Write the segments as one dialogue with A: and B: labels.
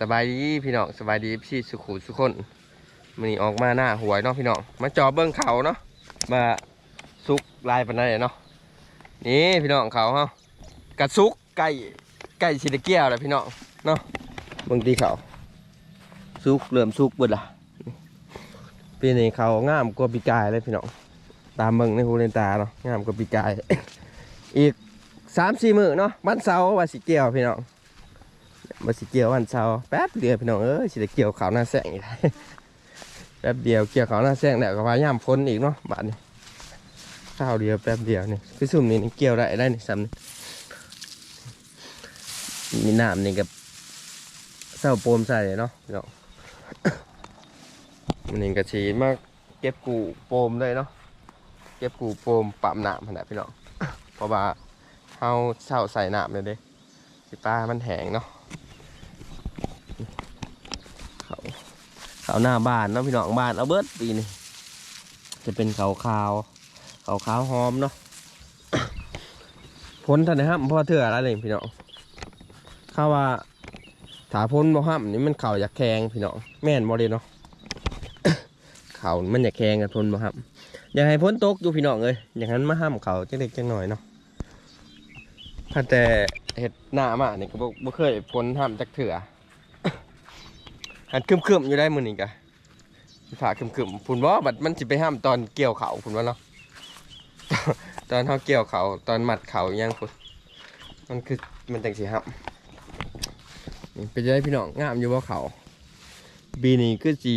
A: สบายดีพี่น้องสบายดีพี่สุขุสุขคนมันนี้ออกมาหน้าหวยเนาะพี่น้องมาจอเบิ้งเขาเนาะมาซุกลายปันไดเนาะนี่พี่น้องเขาเฮากระซุกไก่ไก่ชิไดเกียวเลยพี่น้องเนาะเบิ้งตีเขาซุกเริ่มซุกเบิดละปีนี้เขางามกว่าปีกายเลยพี่น้องตามเบิ้งในหูเลนตาเนาะงามกว่าปีกาย อีกสามสี่มือเนาะบ้านเสาว่าสิเกียวพี่น้อง มาสิเกี่ยววันเสาร์แป๊บเดียวพี่น้องเอ้ยสิได้เกี่ยวขาวหน้าแสงอีกแล้วแป๊บเดียวเกี่ยวขาวหน้าแสงแล้วก็พยายามพ้นอีกเนาะบาดนี้ข้าวเดียวแป๊บเดียวนี่คือสุ่มนี่นี่เกี่ยวได้ได้นี่ซ้ำนี่มีน้ำนี่กับเศร้าโปมใส่เนาะพี่น้องมันนี่กระชีมากเก็บกูโปมเลยเนาะเก็บกูโปมปั๊มน้ำขนาดพี่น้องเพราะว่าเฮาเศร้าใส่น้ำเลยเด้สิป้ามันแห้งเนาะ เขา เขาหน้าบ้านเนาะพี่น้องบ้านเอาเบิดปีนี่จะเป็นเขาขาวเขาขาวหอมเนาะพ้นทันนะครับเพราะว่าเถื่ออะไรเลยพี่น้องข้าว่าถาพ้นบ่ห้ามนี่มันเข่าอยากแข็งพี่น้องแม่นบ่เลยเนาะเข่ามันอยากแข็งกับทนบ่ห้ามอยากให้พ้นตกอยู่พี่น้องเลยอย่างนั้นมาห้ามเข่าจังเล็กจังหน่อยเนาะถ้าแต่เห็ดหน้ามานี่ก็บ่เคยพ้นห้ามจักเถื่อ หันคึมคึมๆอยู่ได้มือนี่กะผ่าคึมคึมๆพุ่นว่าบัดมันสิไปห้ามตอนเกี่ยวเขาพุ่นว่าเนาะตอนเขาเกี่ยวเขาตอนหมัดเขายังพุ่นมันคือมันแต่งสีห้ามนี่เป็นยังไงพี่น้องงามอยู่ว่าเขาปีนี้คือสี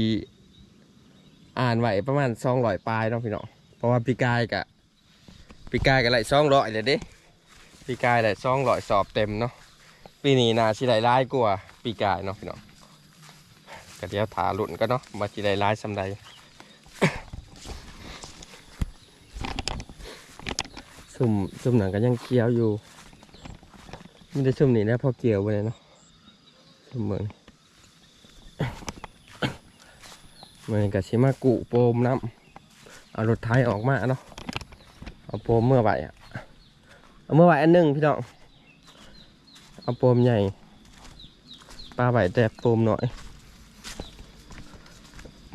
A: อ่านไหวประมาณสองร้อยปลายเนาะพี่น้องเพราะว่าปีกายกะปีกายกะไหลสองร้อยเลยเด้ปีกายไหลสองร้อยสอบเต็มเนาะปีนี้นาสิไหลร้ายกว่าปีกายเนาะพี่น้อง ก็เดี๋ยวถาหลุนก็เนาะมาจีได้ร้ายสำใดซุ่มซุ่มหนังก็ยังเคี้ยวอยู่ไมันจะซุ่มนี่นะพอเกี่ยวไปเลยเนาะซุ่มเมืองมันก็ชิมากุโปมน้ำเอารถไทยออกมาเนาะเอาโปมเมื่อไหร่อะเอาเมื่อไหร่อันหนึ่งพี่น้องเอาโปมใหญ่ปลาไหวแต่โปมหน่อย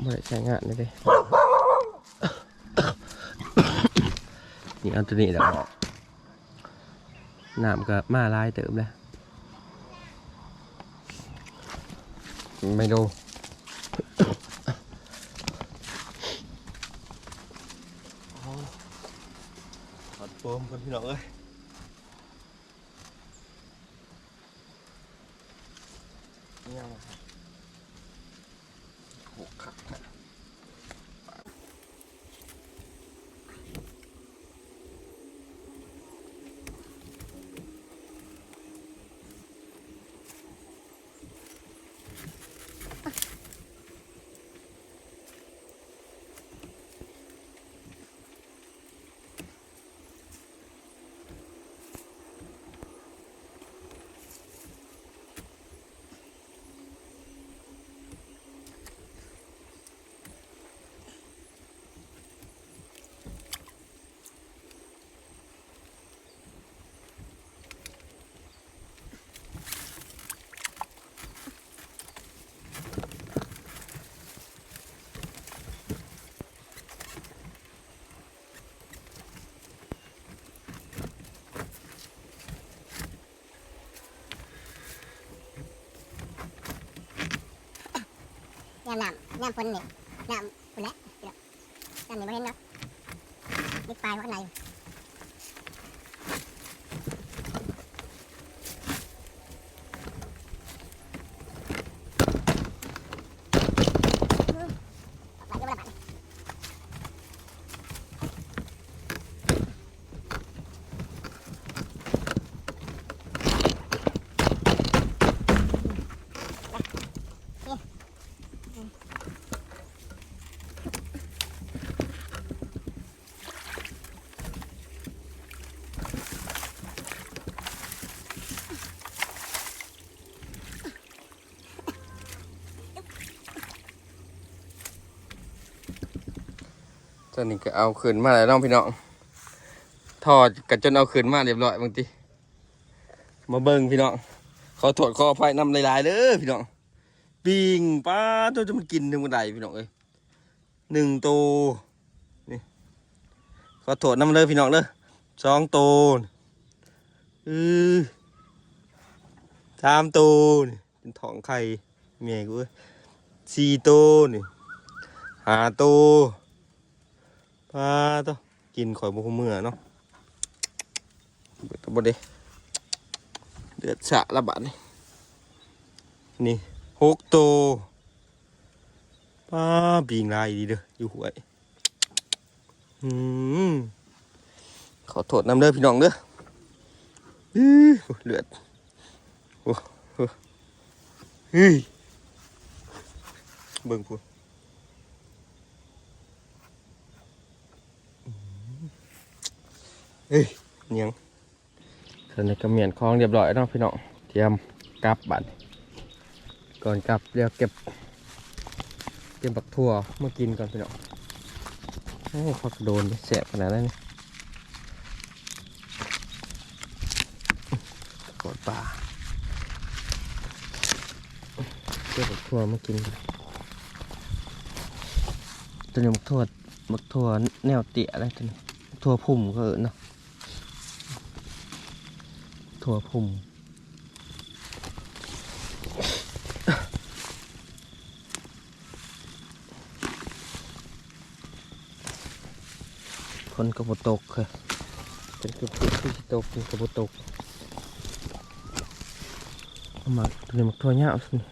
A: ไม่ได้ใช้งานเลยด้นี่เอาตัวนี้เดี๋ยวออกน้ำก็มาลายเติมเลยไม่ดูถอดโฟมกันพี่น้องเอ้ย ยา
B: มน้ำน้ำฝนนี่น้ำฝนแหละพี่น้องน้ำนี่ไม่เห็นเนาะนี่ปลายว่าข้างในอืมออกไปก็ไม่ได้บัด
A: ตอนนี้ก็เอาขึ้นมาแล้วน้องพี่น้องทอดกันจนเอาขึ้นมาเรียบร้อยบางทีมาเบิ่งพี่น้องขอโทษขออภัยนำหลายๆเด้อพี่น้องปิงป้าตัวจะมันกินถึงบันไดพี่น้องเอ้ยหนึ่งตัวนี่ขอโทษน้ำเลยพี่น้องเด้อสองตัวอือสามตัวนี่เป็นทองไข่เมียกูสี่ตัวนี่ห้าตัว ป้าตัวกินข่อยบุกเมื่อเนาะเบิดบ่เดเดือดสะละบาดนี่นี่หกตัวป้าบิงลายดีเด้ออยู่หวยอืมขอโทษน้ำเด้อพี่น้องเด้อเลือดโอ้เฮ้ยเบิ่งพูด เฮ้ยยังตอนนี้ก็เมียนคลองเรียบร้อยเนาะพี่น้องเตรียมกลับบัตรก่อนกลับเรียกเก็บ เก็บบักทั่วมากินก่อนพี่น้องโอ้พักโดนแสบขนาดนั้นนี่กอดปลาเก็บบักทั่วมากินก่อนตัวนี้บักทั่วบักทั่วแนวเตี้ยอะไรตัวนี้บักทั่วพุ่มก็เออเนาะ ทั่วพุ่มคนกระปุตกค่ะเป็นกระปุกที่ตกเป็นกระปุตกมามาตัวนี้มักทั่วเงาสิก็จะตำแล้วยามเกี่ยวเขาเนี่ยเ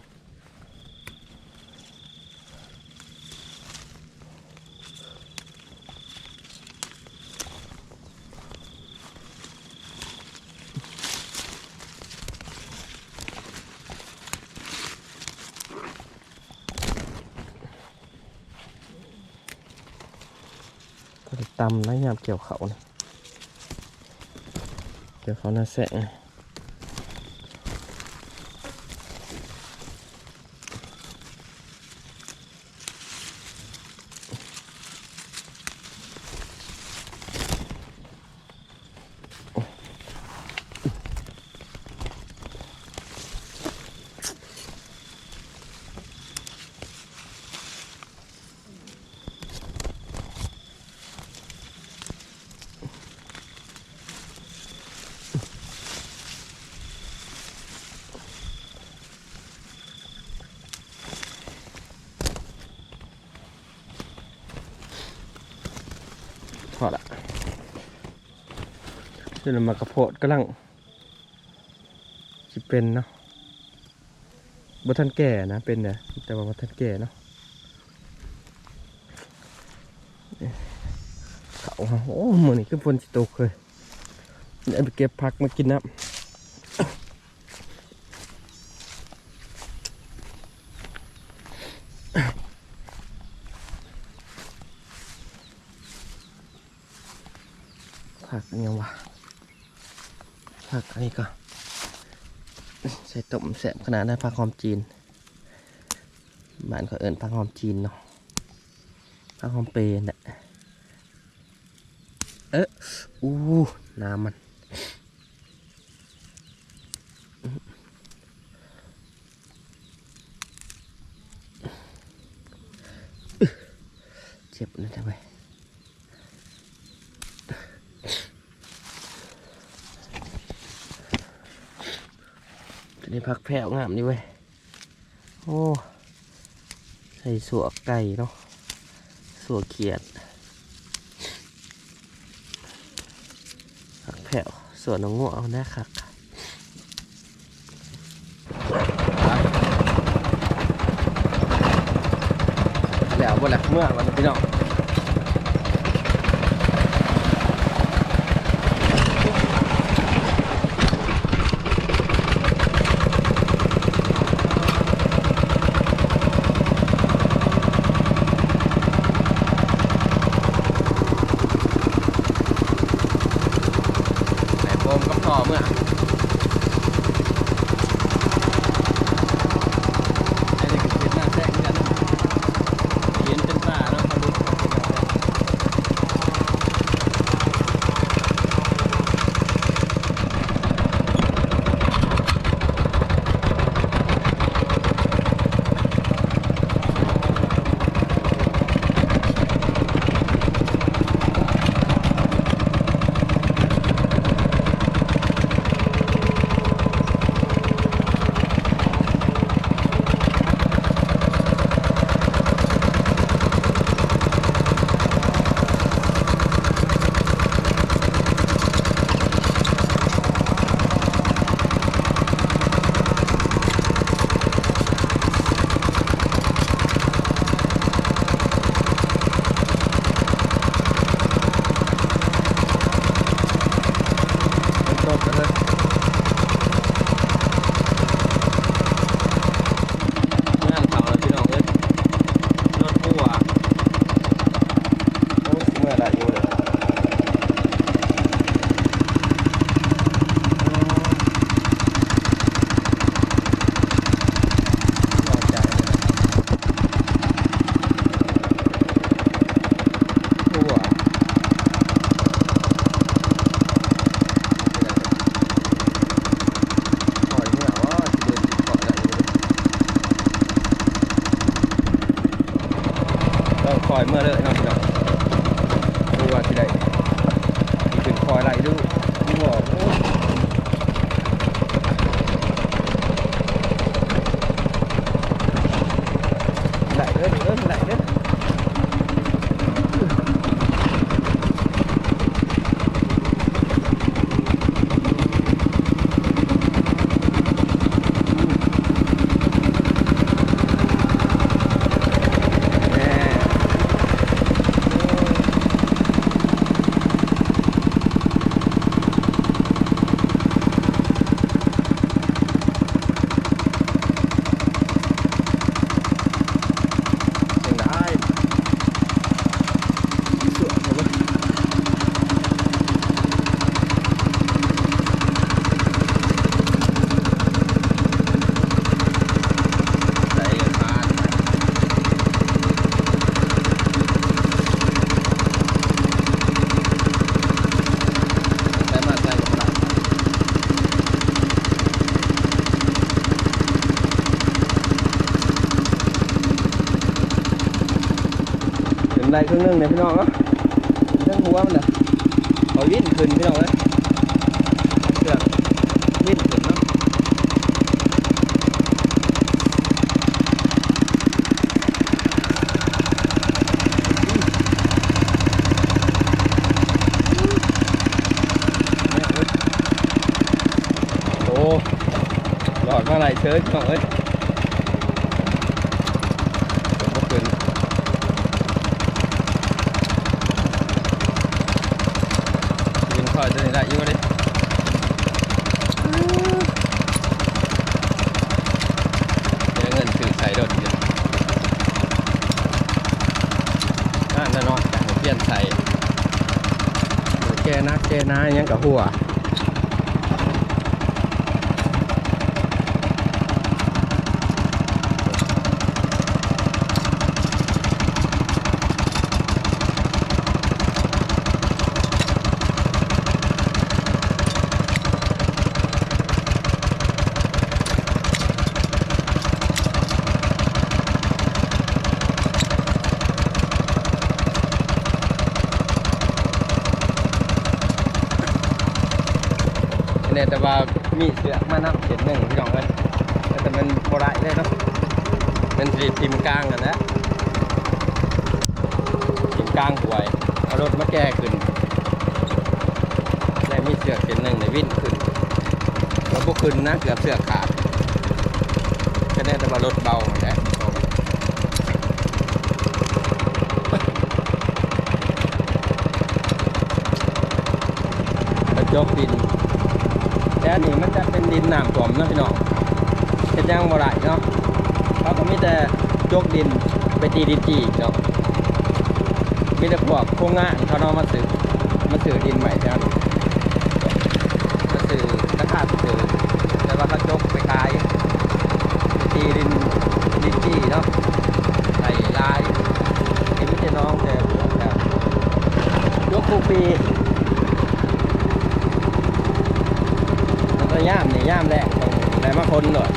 A: กี่ยวเขาหน้าแส พอละเดี๋ยวมากระโพดกำลังจะเป็นเนาะบัทันแก่นะเป็นเนี่ยแต่ว่าบัทันแก่เนาะเขาโอ้เหมือนี่คือฝนสิตกเลยเดี๋ยวไปเก็บผักมากินน้ำ ผักยังวะผักอันนี้ก็ใส่ต้มแสบขนาดนั้นผักหอมจีนบ้านเขาเอิญผักหอมจีนเนาะผักหอมเปรย์น่ะเอ๊ะอู้น้ำมัน เจ็บนะทำไม ตัวนี้พักแพรวงามนี่เว้ยโอ้ใส่สัวไก่เนาะสัวเขียดพักแพรวส่วนน้องงัวเอาหน้าคักแล้วบ่แหละเมื่อวันพี่น้อง เด้อเด้อไหลเด้อ แม่เสียงได้สวยจังเลยใจขาด แต่มาใส่กับเราเป็น ไรครึ่งนึงเนี่ยพี่น้องเนาะเรื่องหัวมันเน่ะเอาวิ่นขึ้นพี่น้องเลยเสือกวิ่นขึ้นเนาะโอ้หลอดมาไหลเชิญพี่น้องเอ้ยเดี๋ยวก็ขึ้น ยิงค อยตัวนี้ได้อยู่ดิเดี๋ยวเงินถือใส่รถเดียวน่าน่นอนแต่เปลี่ยนใส่แกนะแกนะยังกับหัว ว่ามีเสือกมานับเห็นหนึ่งพี่น้องเลยแต่มันโบราณเลยเนาะเป็นสีพิมพ์กลางกันนะพิมพ์กลางหวยเอารถมาแก้ขึ้นแต่มีเสือกเห็นหนึ่งในวิ่นขึ้นแล้วพวกขึ้นนะเกือบเสือขาดก็ได้แต่ว่ารถเบาแหละกระจกดิน แต่อันนี้มันจะเป็นดินน้ำท่วมเนาะพี่น้องเฮ็ดหยังบ่ได้เนาะเขาก็มีแต่โจกดินไปตีดินจีเนาะมีแต่พวกโครงงานเขาเนาะมาซื้อมาซื้อดินใหม่แถวนี้มาซื้อราคาซื้อแต่ว่าเขาจกไปขายไปตีดินดินจีเนาะใส่ลายที่มีแต่น้องแต่พวกแบบยกคูปี มันก็ย่ามนี่ย่ามแรกแต่มาคนหน่อย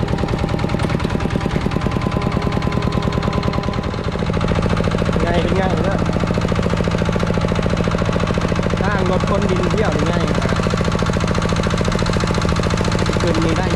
A: ไงเป็นไงเนอะสร้างรถคนดินเที่ยวนี่ไง ขึ้นนี่ได้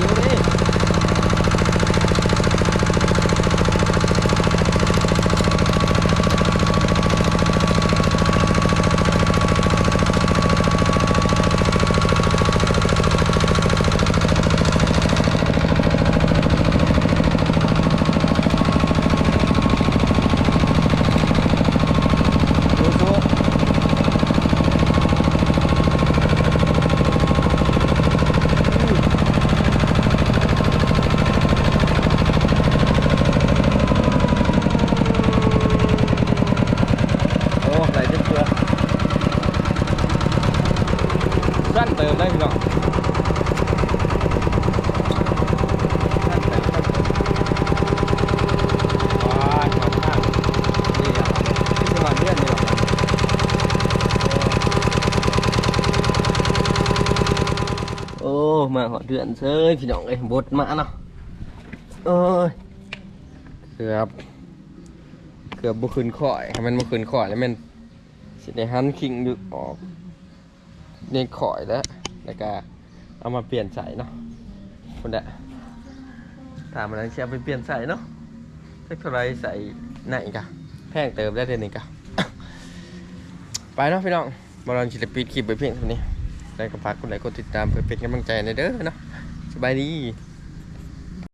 A: หอดเดือนเซยพี่น้องเอ้ยบดมาเนาะเอ้ยเกือบ เกือบบุคืนข่อยให้มันบุคืนข่อยแล้วมันสิได้หันคิงดึกออกเนี่ยข่อยแล้วแล้วก็เอามาเปลี่ยนใส่เนาะคนละถามอะไรเชียไปเปลี่ยนใส่เนาะเล็กเท่าไรใส่ไหนกะแพงเติมได้เท่านี้กะไปเนาะพี่น้องบอลศิลปินคลิปไปเพียงเท่านี้ ได้ก็ฝากกดไลค์กดติดตามเพื่อเป็นกำลังใจในเด้อเนาะสบายดี